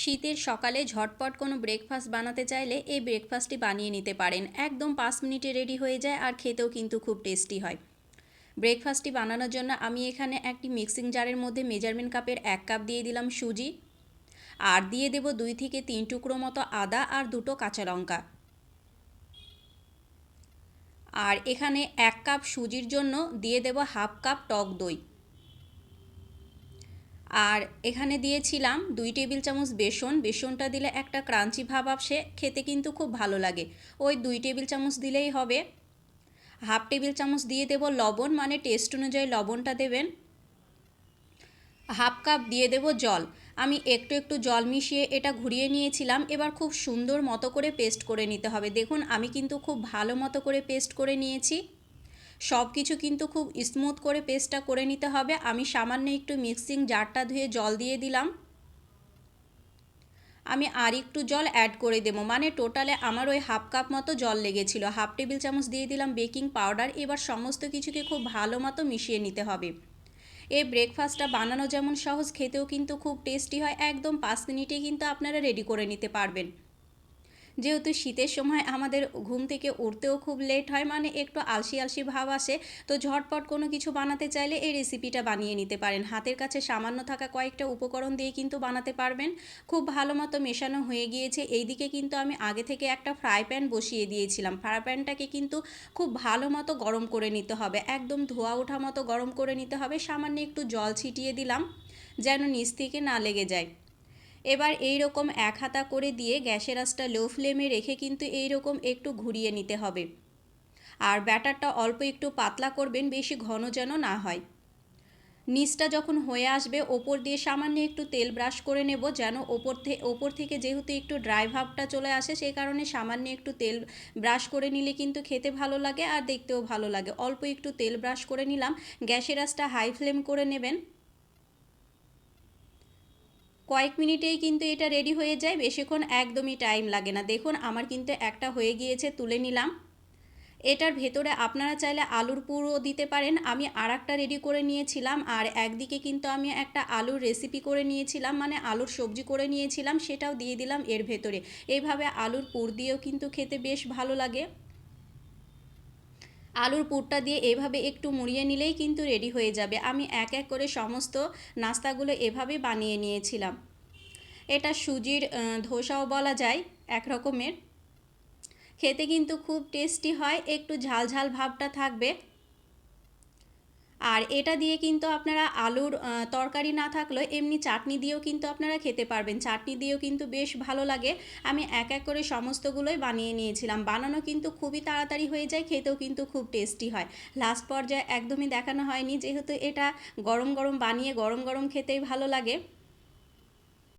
শীতের সকালে ঝটপট কোনো ব্রেকফাস্ট বানাতে চাইলে এই ব্রেকফাস্টটি বানিয়ে নিতে পারেন। একদম পাঁচ মিনিটে রেডি হয়ে যায় আর খেতেও কিন্তু খুব টেস্টি হয়। ব্রেকফাস্টটি বানানোর জন্য আমি এখানে একটি মিক্সিং জারের মধ্যে মেজারমেন্ট কাপের এক কাপ দিয়ে দিলাম সুজি। আর দিয়ে দেব দুই থেকে তিন টুকরো মতো আদা আর দুটো কাঁচা লঙ্কা। আর এখানে এক কাপ সুজির জন্য দিয়ে দেব হাফ কাপ টক দই। আর এখানে দিয়েছিলাম দুই টেবিল চামচ বেসন। বেসনটা দিলে একটা ক্রাঞ্চি ভাব আসে, খেতে কিন্তু খুব ভালো লাগে। ওই দুই টেবিল চামচ দিলেই হবে। হাফ টেবিল চামচ দিয়ে দেব লবণ মানে টেস্ট অনুযায়ী লবণটা দেবেন। হাফ কাপ দিয়ে দেব জল। আমি একটু একটু জল মিশিয়ে এটা ঘুরিয়ে নিয়েছিলাম। এবার খুব সুন্দর মতো করে পেস্ট করে নিতে হবে। দেখুন, আমি কিন্তু খুব ভালো মতো করে পেস্ট করে নিয়েছি। সব কিছু কিন্তু খুব স্মুথ করে পেস্টটা করে নিতে হবে। আমি সামান্য একটু মিক্সিং জারটা ধুয়ে জল দিয়ে দিলাম। আমি আর একটু জল অ্যাড করে দেবো। মানে টোটালে আমার ওই হাফ কাপ মতো জল লেগেছিল। হাফ টেবিল চামচ দিয়ে দিলাম বেকিং পাউডার এবার সমস্ত কিছুকে খুব ভালো মতো মিশিয়ে নিতে হবে। এই ব্রেকফাস্টটা বানানো যেমন সহজ, খেতেও কিন্তু খুব টেস্টি হয়। একদম পাঁচ মিনিটেই কিন্তু আপনারা রেডি করে নিতে পারবেন। যেহেতু শীতের সময় আমাদের ঘুম থেকে উঠতেও খুব লেট হয় মানে একটু আলসি আলসি ভাব আসে, তো ঝটপট কোনো কিছু বানাতে চাইলে এই রেসিপিটা বানিয়ে নিতে পারেন। হাতের কাছে সামান্য থাকা কয়েকটা উপকরণ দিয়ে কিন্তু বানাতে পারবেন। খুব ভালো মতো মেশানো হয়ে গিয়েছে। এইদিকে কিন্তু আমি আগে থেকে একটা ফ্রাই প্যান বসিয়ে দিয়েছিলাম। ফ্রাই প্যানটাকে কিন্তু খুব ভালো মতো গরম করে নিতে হবে। একদম ধোয়া ওঠা মতো গরম করে নিতে হবে। সামান্য একটু জল ছিটিয়ে দিলাম, যেন নিচ থেকে না লেগে যায়। এবার এই রকম এক হাতা করে দিয়ে গ্যাসের আঁচটা লো ফ্লেমে রেখে কিন্তু এই রকম একটু ঘুরিয়ে নিতে হবে। আর ব্যাটারটা অল্প একটু পাতলা করবেন, বেশি ঘন যেন না হয়। নিচটা যখন হয়ে আসবে, ওপর দিয়ে সামান্য একটু তেল ব্রাশ করে নেব যেন ওপর থেকে ওপর থেকে যেহেতু একটু ড্রাই ভাবটা চলে আসে সেই কারণে সামান্য একটু তেল ব্রাশ করে নিলে কিন্তু খেতে ভালো লাগে আর দেখতেও ভালো লাগে। অল্প একটু তেল ব্রাশ করে নিলাম, গ্যাসের আঁচটা হাই ফ্লেম করে নেবেন। কয়েক মিনিটেই কিন্তু এটা রেডি হয়ে যায়। বেশিক্ষণ একদমই টাইম লাগে না। দেখুন, আমার কিন্তু একটা হয়ে গিয়েছে, তুলে নিলাম। এটার ভেতরে আপনারা চাইলে আলুর পুরো দিতে পারেন। আমি আর রেডি করে নিয়েছিলাম, আর একদিকে কিন্তু আমি একটা আলুর রেসিপি করে নিয়েছিলাম মানে আলুর সবজি করে নিয়েছিলাম, সেটাও দিয়ে দিলাম এর ভেতরে। এইভাবে আলুর পুর দিয়েও কিন্তু খেতে বেশ ভালো লাগে। আলুর পুরটা দিয়ে এভাবে একটু মুড়িয়ে নিলেই কিন্তু রেডি হয়ে যাবে। আমি এক এক করে সমস্ত নাস্তাগুলো এভাবে বানিয়ে নিয়েছিলাম। এটা সুজির ধোসাও বলা যায় এক রকমের। খেতে কিন্তু খুব টেস্টি হয়, একটু ঝাল ঝাল ভাবটা থাকবে। আর এটা দিয়ে কিন্তু আপনারা আলুর তরকারি না থাকলেও এমনি চাটনি দিয়েও কিন্তু আপনারা খেতে পারবেন। চাটনি দিয়েও কিন্তু বেশ ভালো লাগে। আমি এক এক করে সমস্তগুলোই বানিয়ে নিয়েছিলাম। বানানো কিন্তু খুবই তাড়াতাড়ি হয়ে যায়, খেতেও কিন্তু খুব টেস্টি হয়। লাস্ট পর্যায়ে একদমই দেখানো হয়নি, যেহেতু এটা গরম গরম বানিয়ে গরম গরম খেতেই ভালো লাগে।